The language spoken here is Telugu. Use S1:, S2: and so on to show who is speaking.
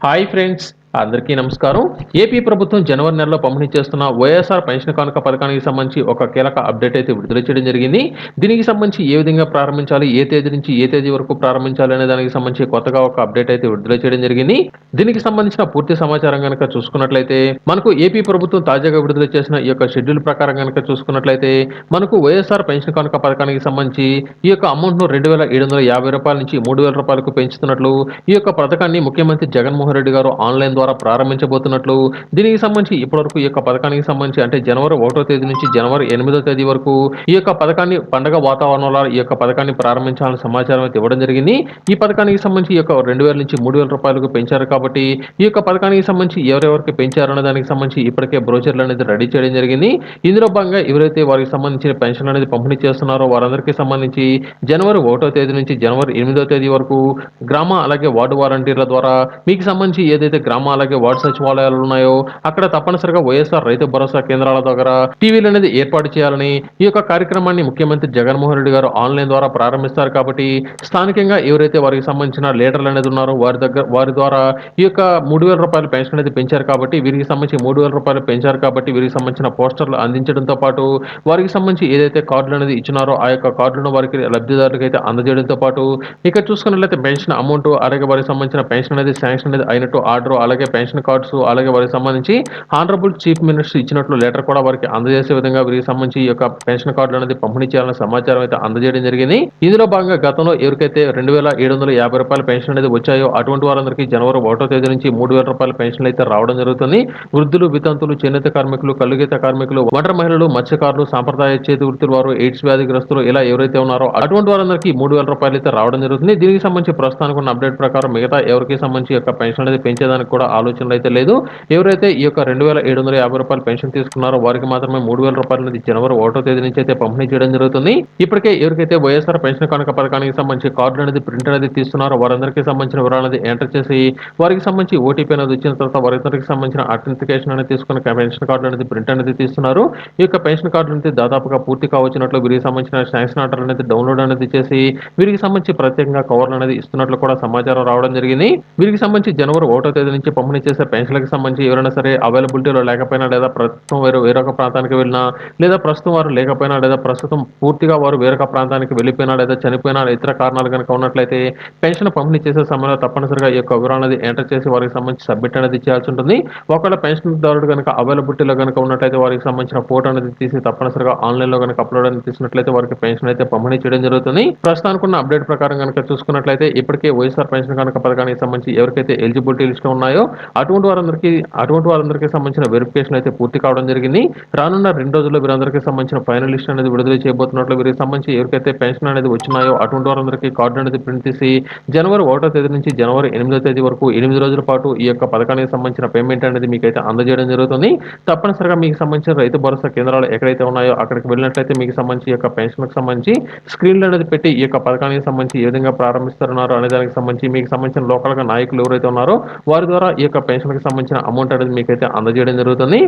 S1: హాయ్ ఫ్రెండ్స్ అందరికీ నమస్కారం. ఏపీ ప్రభుత్వం జనవరి నెలలో పంపిణీ చేస్తున్న వైఎస్ఆర్ పెన్షన్ కానుక పథకానికి సంబంధించి ఒక కీలక అప్డేట్ అయితే విడుదల చేయడం జరిగింది. దీనికి సంబంధించి ఏ విధంగా ప్రారంభించాలి ఏ తేదీ నుంచి ఏ తేదీ వరకు ప్రారంభించాలి అనే దానికి సంబంధించి కొత్తగా ఒక అప్డేట్ అయితే విడుదల చేయడం జరిగింది. దీనికి సంబంధించిన పూర్తి సమాచారం కనుక చూసుకున్నట్లయితే మనకు ఏపీ ప్రభుత్వం తాజాగా విడుదల చేసిన ఈ యొక్క షెడ్యూల్ ప్రకారం కనుక చూసుకున్నట్లయితే మనకు వైఎస్ఆర్ పెన్షన్ కానుక పథకానికి సంబంధించి ఈ యొక్క అమౌంట్ను రెండు వేల ఏడు వందల యాభై రూపాయల నుంచి మూడు వేల రూపాయలకు పెంచుతున్నట్లు ఈ యొక్క పథకాన్ని ముఖ్యమంత్రి జగన్మోహన్ రెడ్డి గారు ఆన్లైన్ ద్వారా ప్రారంభించబోతున్నట్లు. దీనికి సంబంధించి ఇప్పటివరకు ఈ యొక్క పథకానికి సంబంధించి అంటే జనవరి ఒకటో తేదీ నుంచి జనవరి ఎనిమిదో తేదీ వరకు ఈ యొక్క పథకాన్ని పండగ వాతావరణంలో ఈ యొక్క పథకాన్ని ప్రారంభించాలని సమాచారం అయితే ఇవ్వడం జరిగింది. ఈ పథకానికి సంబంధించి ఈ యొక్క రెండు వేల నుంచి మూడు వేల రూపాయలకు పెంచారు కాబట్టి ఈ యొక్క పథకానికి సంబంధించి ఎవరెవరికి పెంచారన్న దానికి సంబంధించి ఇప్పటికే బ్రోచర్లు అనేది రెడీ చేయడం జరిగింది. ఇందులో భాగంగా ఎవరైతే వారికి సంబంధించిన పెన్షన్ అనేది పంపిణీ చేస్తున్నారో వారందరికీ సంబంధించి జనవరి ఒకటో తేదీ నుంచి జనవరి ఎనిమిదో తేదీ వరకు గ్రామ అలాగే వార్డు వాలంటీర్ల ద్వారా మీకు సంబంధించి ఏదైతే గ్రామ అలాగే వార్డు సచివాలయాలు ఉన్నాయో అక్కడ తప్పనిసరిగా వైఎస్ఆర్ రైతు భరోసా కేంద్రాల దగ్గర టీవీలు అనేది ఏర్పాటు చేయాలని ఈ యొక్క కార్యక్రమాన్ని ముఖ్యమంత్రి జగన్మోహన్ రెడ్డి గారు ఆన్లైన్ ద్వారా ప్రారంభిస్తారు కాబట్టి స్థానికంగా ఎవరైతే వారికి సంబంధించిన లీడర్లు అనేది ఉన్నారో వారి దగ్గర వారి ద్వారా ఈ యొక్క మూడు వేల రూపాయల పెన్షన్ అనేది పెంచారు కాబట్టి వీరికి సంబంధించి మూడు వేల రూపాయలు పెంచారు కాబట్టి వీరికి సంబంధించిన పోస్టర్లు అందించడంతో పాటు వారికి సంబంధించి ఏదైతే కార్డులు అనేది ఇచ్చినారో ఆ యొక్క కార్డులను వారికి లబ్ధిదారులకు అయితే అందజేయడంతో పాటు ఇక్కడ చూసుకున్నట్లయితే పెన్షన్ అమౌంట్ అలాగే వారికి సంబంధించిన పెన్షన్ అనేది శాంక్షన్ అనేది అయినట్టు ఆర్డర్ అలాగే పెన్షన్ కార్డ్స్ అలాగే వారికి సంబంధించి ఆనరబుల్ చీఫ్ మినిస్టర్ ఇచ్చినట్లు లెటర్ కూడా వారికి అందజేసే విధంగా వీరికి సంబంధించి ఈ యొక్క పెన్షన్ కార్డులు అనేది పంపిణీ చేయాలన్న సమాచారం అయితే అందజేయడం జరిగింది. ఇందులో భాగంగా గతంలో ఎవరికైతే రెండు వేల ఏడు వందల యాభై రూపాయల పెన్షన్ అనేది వచ్చాయో అటువంటి వారందరికీ జనవరి ఒకటో తేదీ నుంచి మూడు వేల రూపాయల పెన్షన్లు అయితే రావడం జరుగుతుంది. వృద్ధులు వితంతులు చేనేత కార్మికులు కల్లుగీత కార్మికులు ఒంటరి మహిళలు మత్స్యకారులు సాంప్రదాయ చేతి వృత్తుల వారు ఎయిడ్స్ వ్యాధిగ్రస్తులు ఇలా ఎవరైతే ఉన్నారో అటువంటి వారందరికీ మూడు వేల రూపాయలు అయితే రావడం జరుగుతుంది. దీనికి సంబంధించి ప్రస్తుతానికి ఉన్న అప్డేట్ ప్రకారం మిగతా ఎవరికి సంబంధించి యొక్క పెన్షన్ అనేది పెంచేదానికి కూడా ఆలోచనలు అయితే లేదు. ఎవరైతే ఈ యొక్క రెండు వేల ఏడు వందల యాభై రూపాయలు పెన్షన్ తీసుకున్నారో వారికి మాత్రమే మూడు వేల రూపాయలు అనేది జనవరి ఒకటో తేదీ నుంచి అయితే పంపిణీ చేయడం జరుగుతుంది. ఇప్పటికే ఎవరికైతే వైఎస్ఆర్ పెన్షన్ కనుక పథకానికి సంబంధించి కార్డు అనేది ప్రింట్ అనేది తీస్తున్నారో వారందరికీ సంబంధించిన వివరాలు అనేది ఎంటర్ చేసి వారికి సంబంధించి ఓటీపీ అనేది వచ్చిన తర్వాత వారందరికీ సంబంధించిన అథెంటికేషన్ అనేది తీసుకుని పెన్షన్ కార్డు అనేది ప్రింట్ అనేది తీస్తున్నారు ఈ యొక్క పెన్షన్ కార్డు అనేది దాదాపుగా పూర్తి కావచ్చినట్లు వీరికి సంబంధించిన శాంక్షన్ ఆర్డర్ అనేది డౌన్లోడ్ అనేది చేసి వీరికి సంబంధించి ప్రత్యేకంగా కవర్లు అనేది ఇస్తున్నట్లు కూడా సమాచారం రావడం జరిగింది. వీరికి సంబంధించి జనవరి ఒకటో తేదీ నుంచి పంపిణీ చేసే పెన్షన్లకు సంబంధించి ఎవరైనా సరే అవైలబిలిటీలో లేకపోయినా లేదా ప్రస్తుతం వేరే వేరొక ప్రాంతానికి వెళ్ళినా లేదా ప్రస్తుతం వారు లేకపోయినా లేదా ప్రస్తుతం పూర్తిగా వారు వేరొక ప్రాంతానికి వెళ్ళిపోయినా లేదా చనిపోయినా ఇతర కారణాలు కనుక ఉన్నట్లయితే పెన్షన్ పంపిణీ చేసే సమయంలో తప్పనిసరిగా ఈ యొక్క వివరాలు అనేది ఎంటర్ చేసి వారికి సంబంధించి సబ్మిట్ అనేది చేయాల్సి ఉంటుంది. ఒకవేళ పెన్షన్దారుడు కనుక అవైలబిలిటీలో కనుక ఉన్నట్లయితే వారికి సంబంధించిన ఫోటో అనేది తీసి తప్పనిసరిగా ఆన్లైన్లో కనుక అప్లోడ్ అనేది తీసినట్లయితే వారికి పెన్షన్ అయితే పంపిణీ చేయడం జరుగుతుంది. ప్రస్తుతానికి ఉన్న అప్డేట్ ప్రకారం కనుక చూసుకున్నట్లయితే ఇప్పటికే వైఎస్ఆర్ పెన్షన్ కనుక పథకానికి సంబంధించి ఎవరికైతే ఎలిజిబిలిటీ లిస్ట్ ఉన్నాయో అటువంటి వారందరికీ అటువంటి వారందరికీ సంబంధించిన వెరిఫికేషన్ అయితే పూర్తి కావడం జరిగింది. రానున్న రెండు రోజుల్లో వీరందరికీ సంబంధించిన ఫైనల్ లిస్ట్ అనేది విడుదల చేయబోతున్నట్లు వీరికి సంబంధించి ఎవరికైతే పెన్షన్ అనేది వచ్చినాయో అటువంటి వారందరికీ కార్డు అనేది ప్రింట్ తీసి జనవరి ఒకటో తేదీ నుంచి జనవరి ఎనిమిదో తేదీ వరకు ఎనిమిది రోజుల పాటు ఈ యొక్క పథకానికి సంబంధించిన పేమెంట్ అనేది మీకైతే అందజేయడం జరుగుతుంది. తప్పనిసరిగా మీకు సంబంధించిన రైతు భరోసా కేంద్రాలు ఎక్కడైతే ఉన్నాయో అక్కడికి వెళ్ళినట్లయితే మీకు సంబంధించి ఈ యొక్క పెన్షన్కి సంబంధించి స్క్రీన్లు అనేది పెట్టి ఈ యొక్క పథకానికి సంబంధించి ఏ విధంగా ప్రారంభిస్తున్నారు అనే దానికి సంబంధించి మీకు సంబంధించిన లోకల్గా నాయకులు ఎవరైతే ఉన్నారో వారి ద్వారా ఈ యొక్క పెన్షన్కి సంబంధించిన అమౌంట్ అనేది మీకైతే అందజేయడం జరుగుతుంది.